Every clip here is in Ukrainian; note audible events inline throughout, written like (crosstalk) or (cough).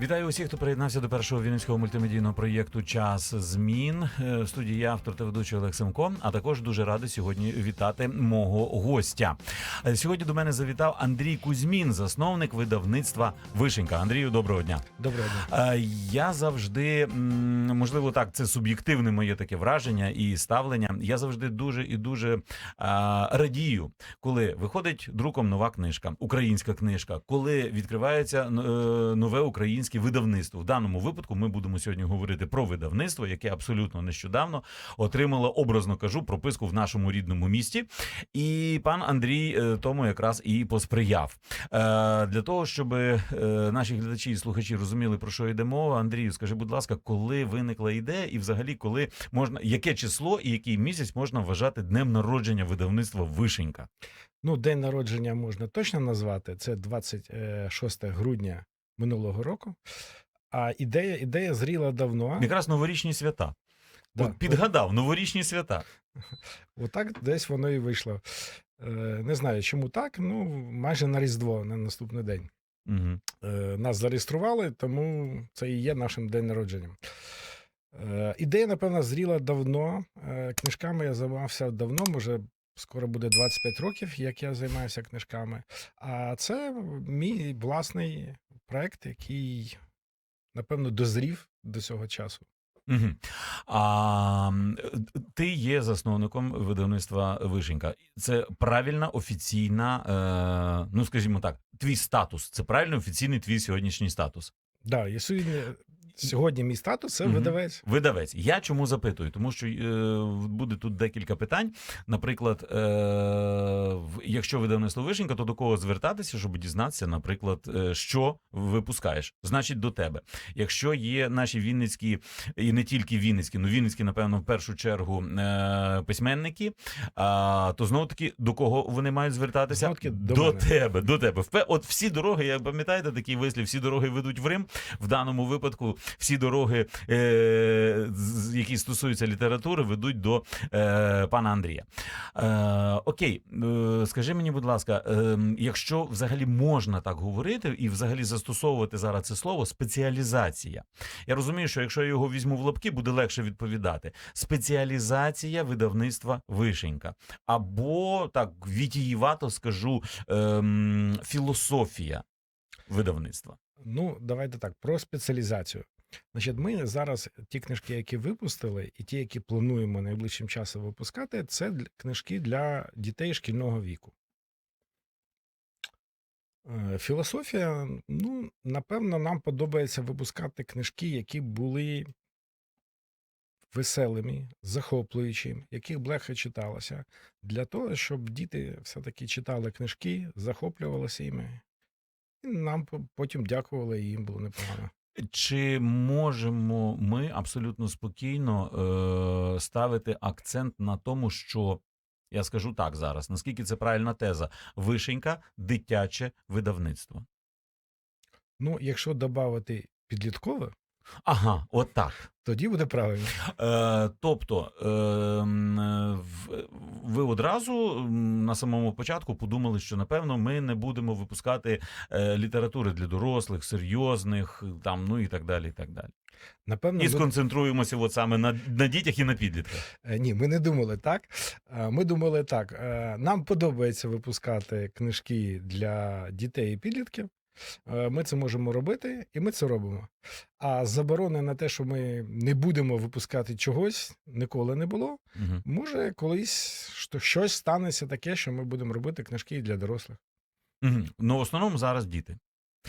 Вітаю усіх, хто приєднався до першого вінницького мультимедійного проєкту Час змін. Е, В студії я, автор та ведучий Олег Семко. А також дуже радий сьогодні вітати мого гостя. Е, Сьогодні до мене завітав Андрій Кузьмін, засновник видавництва Вишенька. Андрію, доброго дня. Доброго дня. Е, Я завжди, можливо, так, це суб'єктивне моє таке враження і ставлення. Я завжди дуже і дуже радію, коли виходить друком нова книжка, українська книжка, коли відкривається нове українське видавництво. В даному випадку ми будемо сьогодні говорити про видавництво, яке абсолютно нещодавно отримало, образно кажу, прописку в нашому рідному місті. І пан Андрій е, тому якраз і посприяв. Е, Для того, щоб е, наші глядачі і слухачі розуміли, про що йде мова, Андрію, скажи, будь ласка, коли виникла ідея, і взагалі, коли можна, яке число і який місяць можна вважати днем народження видавництва Вишенька? Ну, день народження можна точно назвати. Це 26 грудня минулого року. А ідея, ідея зріла давно. Якраз новорічні свята. Да. От підгадав, новорічні свята. (laughs) Отак десь воно і вийшло. Е, Не знаю, чому так. Ну, майже на Різдво, на наступний день. Угу. Нас зареєстрували, тому це і є нашим день народженням. Е, Ідея, напевно, зріла давно. Книжками я займався давно, може, скоро буде 25 років, як я займаюся книжками. А це мій власний проект, який, напевно, дозрів до цього часу. Угу. А ти є засновником видавництва Вишенька. Це правильна офіційна, е, ну скажімо так, твій статус. Це правильно офіційний твій сьогоднішній статус. Да, і сьогодні, сьогодні мій статус це видавець. Видавець. Я чому запитую? Тому що е, буде тут декілька питань. Наприклад, е, якщо видавництво Вишенька, то до кого звертатися, щоб дізнатися, наприклад, е, що випускаєш? Значить, до тебе. Якщо є наші вінницькі, і не тільки вінницькі, ну вінницькі, напевно, в першу чергу е, письменники, то знову таки до кого вони мають звертатися? Знову-таки до до тебе, до тебе. От всі дороги, як пам'ятаєте, такий вислів, всі дороги ведуть в Рим. В даному випадку всі дороги, е, які стосуються літератури, ведуть до пана Андрія. Окей, е, скажи мені, будь ласка, е, якщо взагалі можна так говорити і взагалі застосовувати зараз це слово спеціалізація. Я розумію, що якщо я його візьму в лапки, буде легше відповідати. Спеціалізація видавництва Вишенька. Або так вітіївато скажу ем, філософія видавництва. Ну, давайте так, про спеціалізацію. Значить, ми зараз ті книжки, які випустили, і ті, які плануємо найближчим часом випускати, це книжки для дітей шкільного віку. Е, Філософія, ну, напевно, нам подобається випускати книжки, які були веселими, захоплюючими, яких б легко читалося, для того, щоб діти все-таки читали книжки, захоплювалися іми, і нам потім дякували, і їм було непогано. Чи можемо ми абсолютно спокійно е, ставити акцент на тому, що я скажу так зараз, наскільки це правильна теза? Вишенька дитяче видавництво. Ну, якщо додати підліткове, Ага, от так. тоді буде правильно. Е, тобто, е, ви одразу на самому початку подумали, що напевно ми не будемо випускати е, літератури для дорослих, серйозних, там, ну і так далі. І так далі. Напевно, І сконцентруємося от саме на, на дітях і на підлітках. Е, Ні, ми не думали так. Е, Ми думали так: е, нам подобається випускати книжки для дітей і підлітків. Е, Ми це можемо робити, і ми це робимо. А заборони на те, що ми не будемо випускати чогось, ніколи не було. Угу. Може, колись що- щось станеться таке, що ми будемо робити книжки для дорослих. Угу. Ну, в основному зараз діти.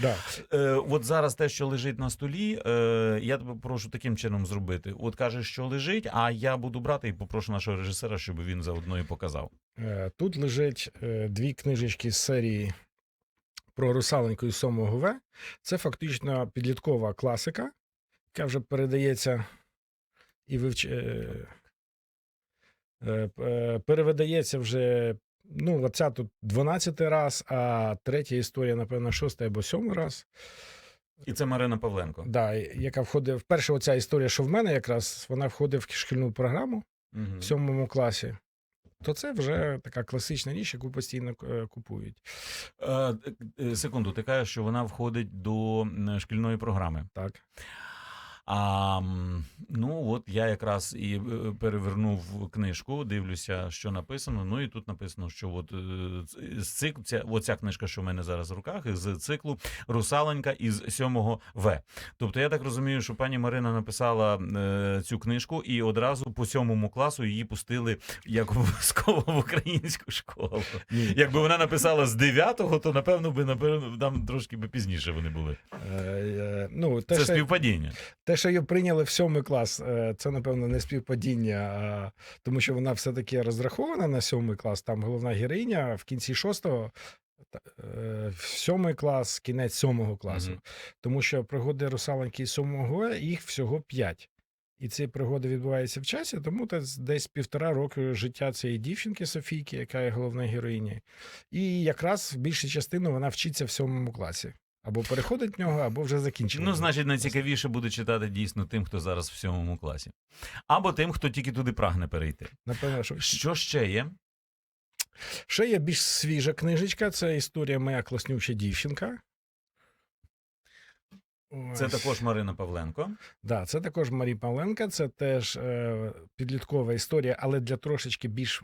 Да. Е, от зараз те, що лежить на столі, е, я тебе прошу таким чином зробити. От кажеш, що лежить, а я буду брати і попрошу нашого режисера, щоб він заодно і показав. Е, Тут лежать е, дві книжечки з серії про русаленьку і сьомого В. Це фактично підліткова класика, яка вже передається і вивч... е, е, е, перевидається вже. Ну, оця тут 12 раз, а третя історія, напевно, шостий або сьомий раз. І це Марина Павленко. Да, яка входить. Вперше оця історія, що в мене якраз вона входить в шкільну програму Угу. в сьомому класі. То це вже така класична річ, яку постійно е, купують. Е, е, секунду, ти кажеш, що вона входить до шкільної програми. Так. А ну от я якраз і е, перевернув книжку, дивлюся, що написано. Ну і тут написано, що от е, з цик, ця, оця книжка, що в мене зараз в руках, з циклу Русаленька із 7 В. Тобто я так розумію, що пані Марина написала е, цю книжку, і одразу по сьомому класу її пустили як обов'язково в українську школу. Ні. Якби вона написала з 9-го, то напевно би напевно там трошки би пізніше вони були. Е, е, ну, те, Це що, співпадіння. те, що її прийняли в сьомий клас, е, це, напевно, не співпадіння, тому що вона все-таки розрахована на сьомий клас. Там головна героїня в кінці шостого. е, в Сьомий клас, кінець сьомого класу. Мгм. Тому що пригоди русалоньки з сьомого їх всього п'ять. І ці пригоди відбуваються в часі, тому десь- десь півтора року життя цієї дівчинки Софійки, яка є головною героїнею. І якраз в більшій частину вона вчиться в сьомому класі. Або переходить в нього, або вже закінчила. Ну, значить, найцікавіше буде читати дійсно тим, хто зараз в сьомому класі. Або тим, хто тільки туди прагне перейти. Напевно, що Що ще є? ще є більш свіжа книжечка. Це історія моя класнюча дівчинка. Це Ось. також Марина Павленко. Да, це також Марі Павленка, це теж е, підліткова історія, але для трошечки більш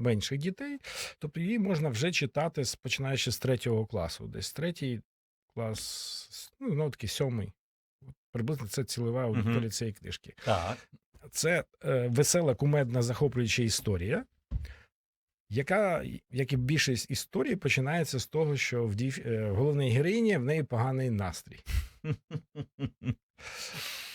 менших дітей. Тобто її можна вже читати починаючи з третього класу. Десь третій клас, ну, ну таки сьомий. Приблизно це цілева аудиторія Мгм. цієї книжки. Так. Це е, весела, кумедна, захоплююча історія, яка, як і більшість історій, починається з того, що в дів... е, головній героїні в неї поганий настрій. (laughs)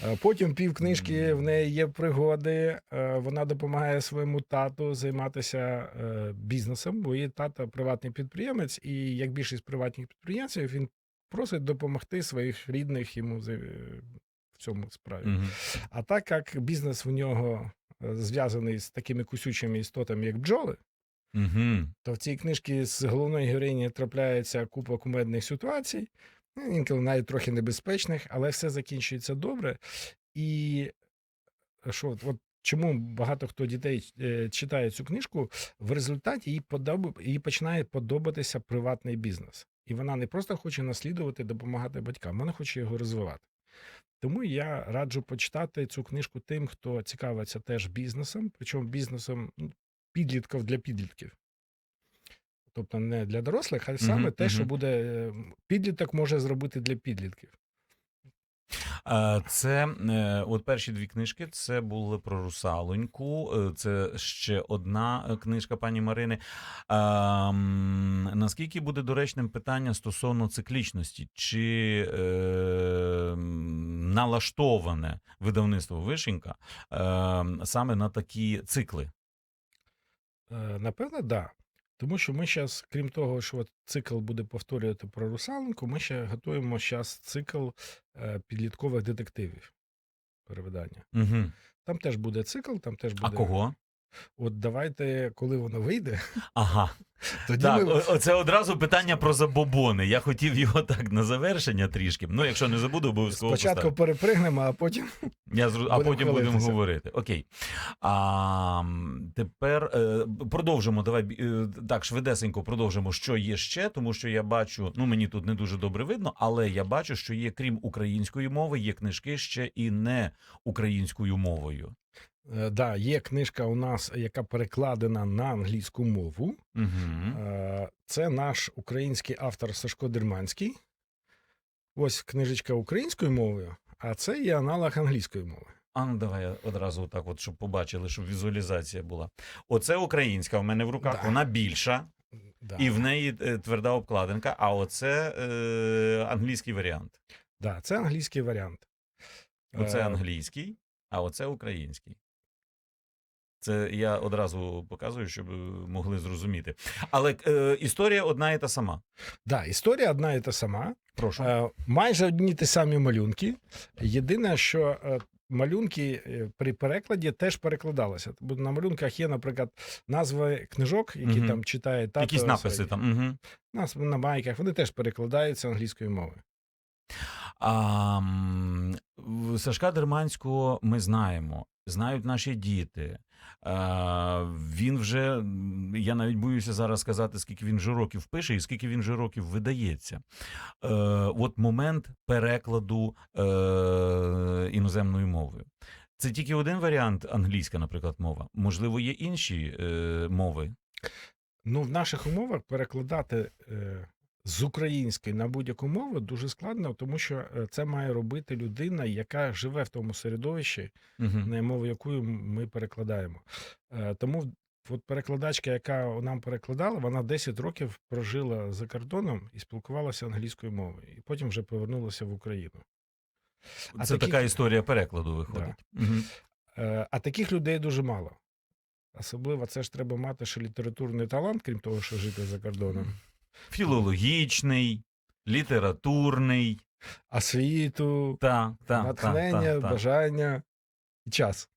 Е, Потім пів книжки в неї є пригоди. е, Вона допомагає своєму тату займатися е, бізнесом, бо її тато приватний підприємець, і як більшість приватних підприємців, він просить допомогти своїх рідних йому в цьому справі. Мгм. А так як бізнес в нього зв'язаний з такими кусючими істотами, як бджоли, Мгм. то в цій книжці з головної героїні трапляється купа кумедних ситуацій, інколи навіть трохи небезпечних, але все закінчується добре. І що, от, от чому багато хто дітей е, читає цю книжку, в результаті їй, подоб... їй починає подобатися приватний бізнес. І вона не просто хоче наслідувати, допомагати батькам, вона хоче його розвивати. Тому я раджу почитати цю книжку тим, хто цікавиться теж бізнесом, причому бізнесом ну, підлітків для підлітків. Тобто не для дорослих, а саме Мгм, те, що буде е, підліток може зробити для підлітків. Це е, от перші дві книжки. Це були про русалоньку. е, Це ще одна е, книжка пані Марини. А, наскільки буде доречним питання стосовно циклічності? Чи е, налаштоване видавництво Вишенька е, саме на такі цикли? Е, Напевно, так. Да. Тому що ми зараз, крім того, що от цикл буде повторювати про русалинку, ми ще готуємо зараз цикл е, підліткових детективів перевидання. Угу. Там теж буде цикл, там теж буде. А кого? От давайте, коли воно вийде, Ага. (laughs) тоді Так, ми... оце одразу питання про забобони. Я хотів його так на завершення трішки. Ну, якщо не забуду, обов'язково спочатку перепригнемо, а потім Я зру... А потім будемо говорити. Окей. А, тепер е, продовжимо. Давай е, так, швидесенько продовжимо, що є ще, тому що я бачу, ну мені тут не дуже добре видно, але я бачу, що є, крім української мови, є книжки ще і не українською мовою. Е, Да, є книжка у нас, яка перекладена на англійську мову. Угу. Це наш український автор Сашко Дерманський. Ось книжечка українською мовою, а це є аналог англійської мови. А ну давай я одразу так, от, щоб побачили, щоб візуалізація була. Оце українська в мене в руках, Да. вона більша, Да. і в неї е, тверда обкладинка, а оце е, англійський варіант. Да, це англійський варіант. Оце англійський, а оце український. Це я одразу показую, щоб е, могли зрозуміти. Але е, історія одна і та сама. Да, історія одна і та сама. Прошу. Е, Майже одні ті самі малюнки. Єдине, що е, малюнки е, при перекладі теж перекладалися. Бо на малюнках є, наприклад, назви книжок, які Мгм. там читає тато. Якісь написи там. Угу. Нас на майках вони теж перекладаються англійською мовою. А, Сашка Дерманського ми знаємо, знають наші діти. Він вже, я навіть боюся зараз сказати, скільки він вже років пише і скільки він вже років видається. Е, от момент перекладу е, іноземною мовою. Це тільки один варіант англійська, наприклад, мова. Можливо, є інші е, мови. Ну, в наших умовах перекладати е, з української на будь-яку мову дуже складно, тому що е, це має робити людина, яка живе в тому середовищі, Угу. на мову якою ми перекладаємо. Е, Тому от перекладачка, яка нам перекладала, вона 10 років прожила за кордоном і спілкувалася англійською мовою, і потім вже повернулася в Україну. А Це таких- така історія перекладу виходить. Мгм. Е, А таких людей дуже мало. Особливо це ж треба мати ще літературний талант, крім того, що жити за кордоном. Філологічний, літературний. Освіту, Та, та, натхнення, та, та, та. бажання і час.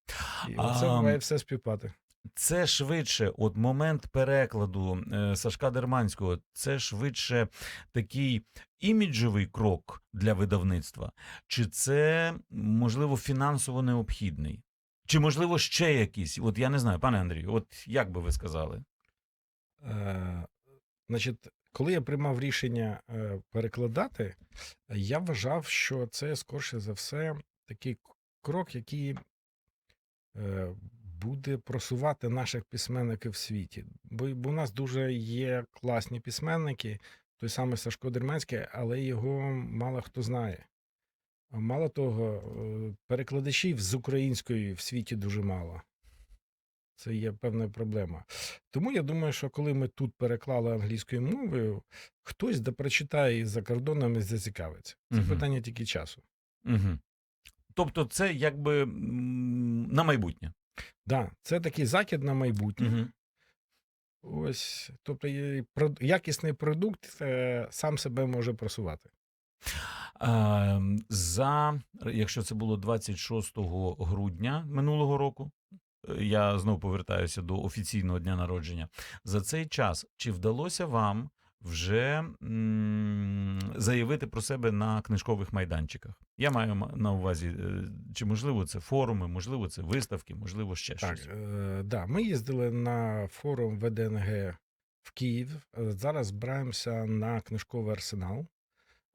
І це має все співпати. Це швидше, от момент перекладу е, Сашка Дерманського, це швидше такий іміджовий крок для видавництва, чи це можливо фінансово необхідний? Чи можливо ще якийсь? От я не знаю, пане Андрію, от як би ви сказали? Е, Значить, коли я приймав рішення е, перекладати, я вважав, що це скорше за все такий крок, який е, буде просувати наших письменників в світі. Бо, у нас дуже є класні письменники, той самий Сашко Дерменський, але його мало хто знає. Мало того, е, перекладачів з української в світі дуже мало. Це є певна проблема. Тому я думаю, що коли ми тут переклали англійською мовою, хтось да прочитає за кордоном і зацікавиться. Це Мгм. питання тільки часу. Угу. Тобто, це якби на майбутнє. Да, це такий закид на майбутнє. Угу. Ось, тобто якісний продукт е, сам себе може просувати. Е, за, якщо це було 26 грудня минулого року, я знову повертаюся до офіційного дня народження. За цей час чи вдалося вам вже м, заявити про себе на книжкових майданчиках? Я маю на увазі, е, чи можливо це форуми, можливо, це виставки, можливо, ще Так, щось. е, да, ми їздили на форум ВДНГ в Київ. Е, Зараз збираємося на книжковий арсенал.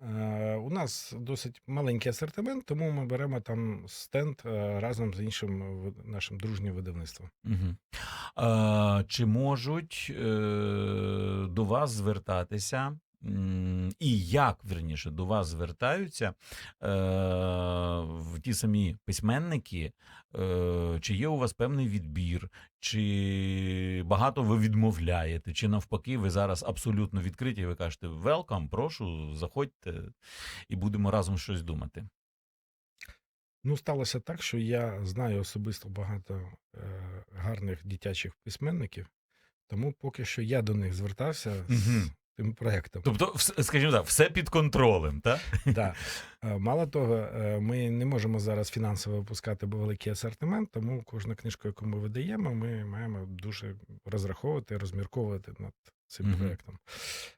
Е, У нас досить маленький асортимент, тому ми беремо там стенд е, разом з іншим нашим дружнім видавництвом. Угу. А, чи можуть е, до вас звертатися? І як верніше до вас звертаються е, в ті самі письменники? Е, чи є у вас певний відбір, чи багато ви відмовляєте, чи навпаки, ви зараз абсолютно відкриті, і ви кажете велкам, прошу, заходьте і будемо разом щось думати. Ну, сталося так, що я знаю особисто багато е, гарних дитячих письменників, тому поки що я до них звертався з. Тим проєктом. Тобто, скажімо так, все під контролем, так? Да. Е, Мало того, е, ми не можемо зараз фінансово випускати великий асортимент, тому кожну книжку, яку ми видаємо, ми маємо дуже розраховувати, розмірковувати над цим Мгм. проєктом.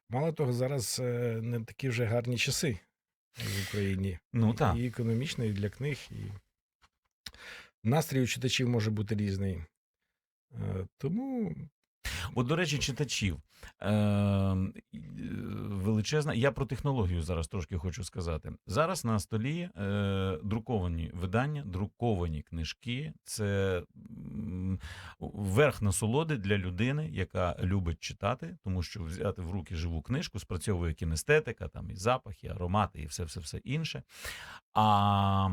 Мало того, зараз е, не такі вже гарні часи в Україні. Ну так. І економічно, і для книг, і настрій у читачів може бути різний. Тому От, до речі, читачів. Е, величезна. Я про технологію зараз трошки хочу сказати. Зараз на столі е, друковані видання, друковані книжки. Це верх насолоди для людини, яка любить читати, тому що взяти в руки живу книжку спрацьовує кінестетика, там і запахи, і аромати, і все, все, все інше. А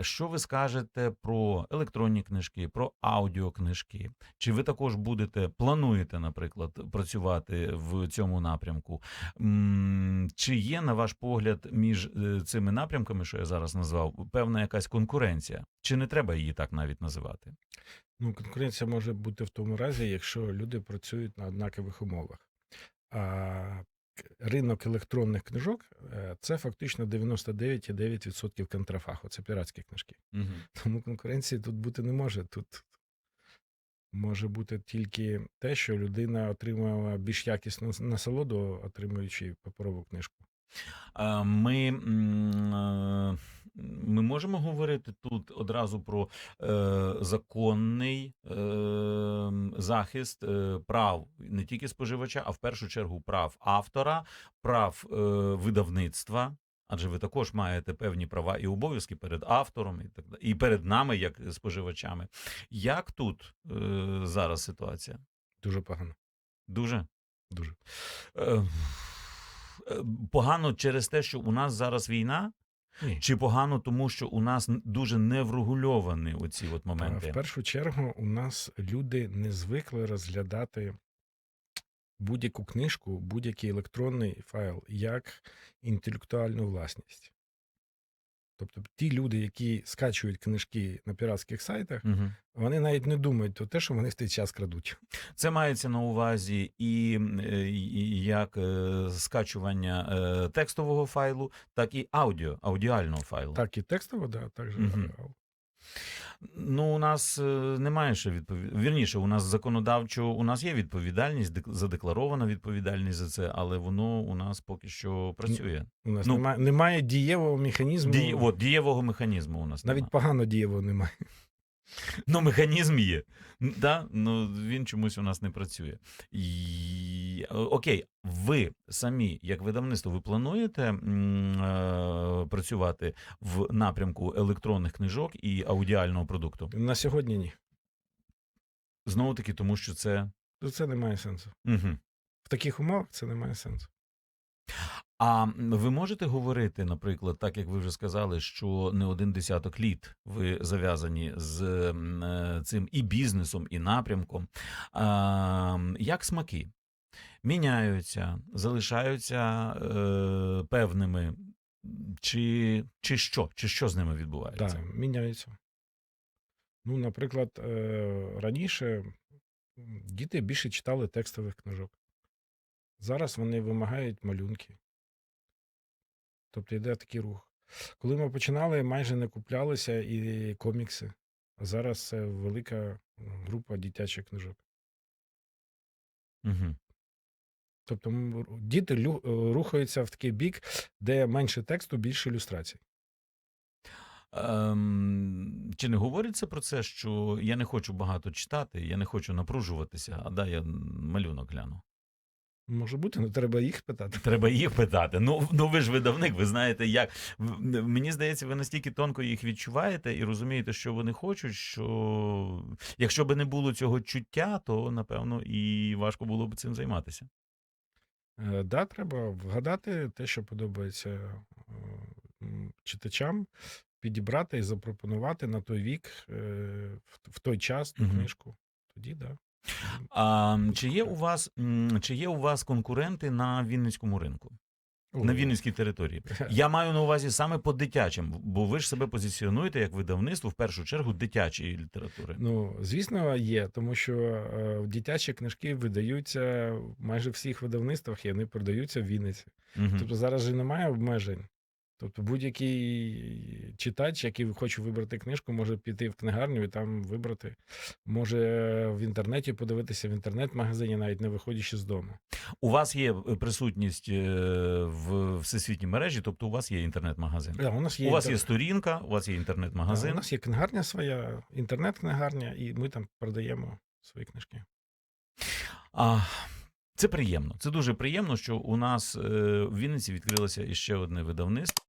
що ви скажете про електронні книжки, про аудіокнижки? Чи ви також будете плануєте, наприклад, працювати в цьому напрямку? Чи є, на ваш погляд, між е, цими напрямками, що я зараз назвав, певна якась конкуренція? Чи не треба її так навіть називати? Ну, конкуренція може бути в тому разі, якщо люди працюють на однакових умовах. А ринок електронних книжок е, це фактично 99,9% контрафаху, це піратські книжки. Угу. Тому конкуренції тут бути не може. Тут може бути тільки те, що людина отримала більш якісну насолоду, отримуючи паперову книжку. Ми м, е, ми можемо говорити тут одразу про е, законний е, захист е, прав не тільки споживача, а в першу чергу прав автора, прав е, видавництва. Адже ви також маєте певні права і обов'язки перед автором, і так і перед нами, як споживачами. Як тут е, зараз ситуація? Дуже погано. Дуже Дуже. е, е, погано через те, що у нас зараз війна, Ні. чи погано тому, що у нас дуже дуже неврегульовані оці от моменти? В першу чергу у нас люди не звикли розглядати будь-яку книжку, будь-який електронний файл як інтелектуальну власність. Тобто ті люди, які скачують книжки на піратських сайтах, Угу. вони навіть не думають про те, що вони в цей час крадуть. Це мається на увазі і, е, і як е, скачування е, текстового файлу, так і аудіо, аудіального файлу. Так і текстово, да, так же. Мгм. Ну, у нас е, немає ще відповідь. Вірніше, у нас законодавчо, у нас є відповідальність, дек- задекларована відповідальність за це, але воно у нас поки що працює. У нас Ну, немає, немає дієвого механізму. Дії, от, дієвого механізму у нас Навіть немає. погано дієвого немає. Ну, механізм є. Да? Ну, він чомусь у нас не працює. І... Окей, ви самі, як видавництво, ви плануєте е, працювати в напрямку електронних книжок і аудіального продукту? На сьогодні ні. Знову таки, тому що це. Це не має сенсу. Угу. В таких умовах це не має сенсу. А ви можете говорити, наприклад, так як ви вже сказали, що не один десяток літ ви зав'язані з е, цим і бізнесом, і напрямком. Як смаки міняються, залишаються е, певними, чи, чи що? Чи що з ними відбувається? Так, міняється. Ну, наприклад, е, раніше діти більше читали текстових книжок. Зараз вони вимагають малюнки. Тобто йде такий рух. Коли ми починали, майже не куплялися і комікси. А зараз це велика група дитячих книжок. Угу. Тобто діти е, рухаються в такий бік, де менше тексту, більше ілюстрацій. Ем, чи не говориться про це, що я не хочу багато читати, я не хочу напружуватися, а дай я малюнок гляну? Може бути, але треба їх питати. Треба їх питати. Ну, ну ви ж видавник, ви знаєте, як мені здається, ви настільки тонко їх відчуваєте і розумієте, що вони хочуть. Що якщо би не було цього чуття, то напевно і важко було б цим займатися. Е, Да, треба вгадати те, що подобається е, м, читачам, підібрати і запропонувати на той вік, е, в- в той час ту Мгм. книжку. Тоді да. А м, чи є у вас м, чи є у вас конкуренти на Вінницькому ринку, на Вінницькій території? (laughs) Я маю на увазі саме по дитячим, бо ви ж себе позиціонуєте як видавництво в першу чергу дитячої літератури. Ну, звісно, є, тому що е, дитячі книжки видаються майже в всіх видавництвах, і вони продаються в Вінниці. Угу. Тобто зараз же немає обмежень. Тобто будь-який читач, який хоче вибрати книжку, може піти в книгарню і там вибрати. Може в інтернеті подивитися в інтернет-магазині, навіть не виходячи з дому. У вас є е, присутність е, в всесвітній мережі, тобто у вас є інтернет-магазин. Да, у нас є У вас є сторінка, у вас є інтернет-магазин. у нас є книгарня своя, інтернет-книгарня, і ми там продаємо свої книжки. А, це приємно. Це дуже приємно, що у нас е, в Вінниці відкрилося іще одне видавництво.